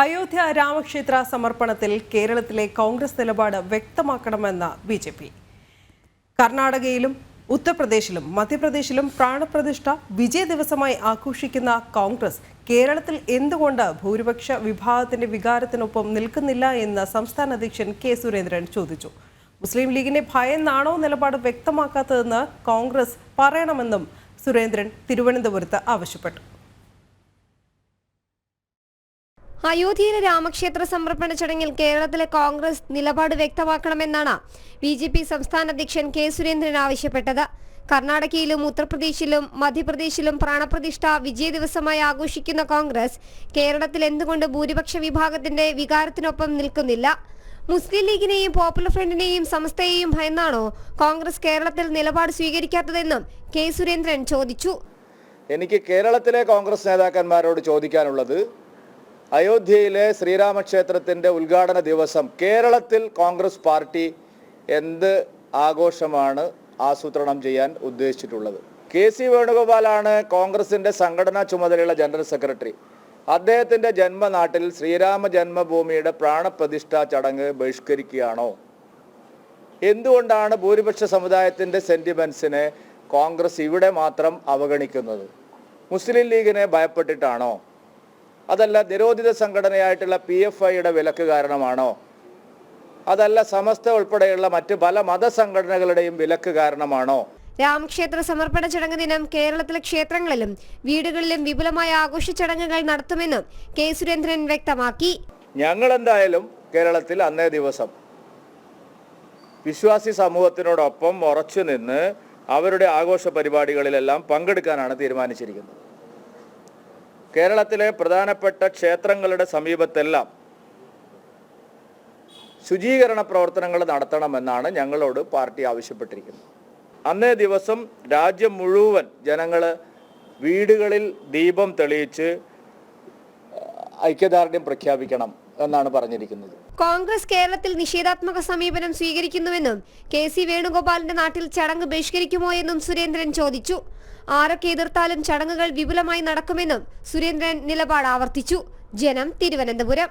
അയോധ്യ രാമക്ഷേത്ര സമർപ്പണത്തിൽ കേരളത്തിലെ കോൺഗ്രസ് നിലപാട് വ്യക്തമാക്കണമെന്ന് ബി ജെ പി. കർണാടകയിലും ഉത്തർപ്രദേശിലും മധ്യപ്രദേശിലും പ്രാണപ്രതിഷ്ഠ വിജയ ദിവസമായി ആഘോഷിക്കുന്ന കോൺഗ്രസ് കേരളത്തിൽ എന്തുകൊണ്ട് ഭൂരിപക്ഷ വിഭാഗത്തിന്റെ വികാരത്തിനൊപ്പം നിൽക്കുന്നില്ല എന്ന് സംസ്ഥാന അധ്യക്ഷൻ കെ. സുരേന്ദ്രൻ ചോദിച്ചു. മുസ്ലിം ലീഗിനെ ഭയന്നാണോ നിലപാട് വ്യക്തമാക്കാത്തതെന്ന് കോൺഗ്രസ് പറയണമെന്നും സുരേന്ദ്രൻ തിരുവനന്തപുരത്ത് ആവശ്യപ്പെട്ടു. അയോധ്യയിലെ രാമക്ഷേത്ര സമർപ്പണ ചടങ്ങിൽ കേരളത്തിലെ കോൺഗ്രസ് നിലപാട് വ്യക്തമാക്കണമെന്നാണ് ബി ജെ പി സംസ്ഥാന അധ്യക്ഷൻ കെ സുരേന്ദ്രൻ ആവശ്യപ്പെട്ടത്. കർണാടകയിലും ഉത്തർപ്രദേശിലും മധ്യപ്രദേശിലും പ്രാണപ്രതിഷ്ഠ വിജയ ദിവസമായി ആഘോഷിക്കുന്ന കോൺഗ്രസ് കേരളത്തിൽ എന്തുകൊണ്ട് ഭൂരിപക്ഷ വിഭാഗത്തിന്റെ വികാരത്തിനൊപ്പം നിൽക്കുന്നില്ല? മുസ്ലിം ലീഗിനെയും പോപ്പുലർ ഫ്രണ്ടിനെയും സമസ്തയെയും ഭയന്നാണോ കോൺഗ്രസ് കേരളത്തിൽ നിലപാട് സ്വീകരിക്കാത്തതെന്നും കെ സുരേന്ദ്രൻ ചോദിച്ചു. എനിക്ക് കേരളത്തിലെ കോൺഗ്രസ് നേതാക്കന്മാരോട് ചോദിക്കാനുള്ളത് അയോധ്യയിലെ ശ്രീരാമക്ഷേത്രത്തിന്റെ ഉദ്ഘാടന ദിവസം കേരളത്തിൽ കോൺഗ്രസ് പാർട്ടി എന്ത് ആഘോഷമാണ് ആസൂത്രണം ചെയ്യാൻ ഉദ്ദേശിച്ചിട്ടുള്ളത്? കെ സി വേണുഗോപാലാണ് കോൺഗ്രസിന്റെ സംഘടനാ ചുമതലയുള്ള ജനറൽ സെക്രട്ടറി. അദ്ദേഹത്തിന്റെ ജന്മനാട്ടിൽ ശ്രീരാമ ജന്മഭൂമിയുടെ പ്രാണപ്രതിഷ്ഠാ ചടങ്ങ് ബഹിഷ്കരിക്കുകയാണോ? എന്തുകൊണ്ടാണ് ഭൂരിപക്ഷ സമുദായത്തിന്റെ സെന്റിമെൻസിനെ കോൺഗ്രസ് ഇവിടെ മാത്രം അവഗണിക്കുന്നത്? മുസ്ലിം ലീഗിനെ ഭയപ്പെട്ടിട്ടാണോ? അതല്ല നിരോധിത സംഘടനയായിട്ടുള്ള പി എഫ് ഐയുടെ വിലക്ക് കാരണമാണോ? അതല്ല സമസ്ത ഉൾപ്പെടെയുള്ള മറ്റ് പല മതസംഘടനകളുടെയും വിലക്ക് കാരണമാണോ? രാമക്ഷേത്ര സമർപ്പണ ചടങ്ങ് ദിനം കേരളത്തിലെ ക്ഷേത്രങ്ങളിലും വീടുകളിലും വിപുലമായ ആഘോഷ ചടങ്ങുകൾ നടത്തുമെന്നും കെ സുരേന്ദ്രൻ വ്യക്തമാക്കി. ഞങ്ങൾ എന്തായാലും കേരളത്തിൽ അന്നേ ദിവസം വിശ്വാസി സമൂഹത്തിനോടൊപ്പം ഉറച്ചു നിന്ന് അവരുടെ ആഘോഷ പരിപാടികളിലെല്ലാം പങ്കെടുക്കാനാണ് തീരുമാനിച്ചിരിക്കുന്നത്. കേരളത്തിലെ പ്രധാനപ്പെട്ട ക്ഷേത്രങ്ങളുടെ സമീപത്തെല്ലാം ശുചീകരണ പ്രവർത്തനങ്ങൾ നടത്തണമെന്നാണ് ഞങ്ങളോട് പാർട്ടി ആവശ്യപ്പെട്ടിരിക്കുന്നത്. അന്നേ ദിവസം രാജ്യം മുഴുവൻ ജനങ്ങൾ വീടുകളിൽ ദീപം തെളിയിച്ച് ഐക്യദാർഢ്യം പ്രഖ്യാപിക്കണം. എന്നാണ് പറഞ്ഞിരിക്കുന്നത്. കോൺഗ്രസ് കേരളത്തിൽ നിഷേധാത്മക സമീപനം സ്വീകരിക്കുന്നുവെന്നും കെ സി വേണുഗോപാലിന്റെ നാട്ടിൽ ചടങ്ങ് ബഹിഷ്കരിക്കുമോ എന്നും സുരേന്ദ്രൻ ചോദിച്ചു. ആരൊക്കെ എതിർത്താലും ചടങ്ങുകൾ വിപുലമായി നടക്കുമെന്നും സുരേന്ദ്രൻ നിലപാട് ആവർത്തിച്ചു. ജനം തിരുവനന്തപുരം.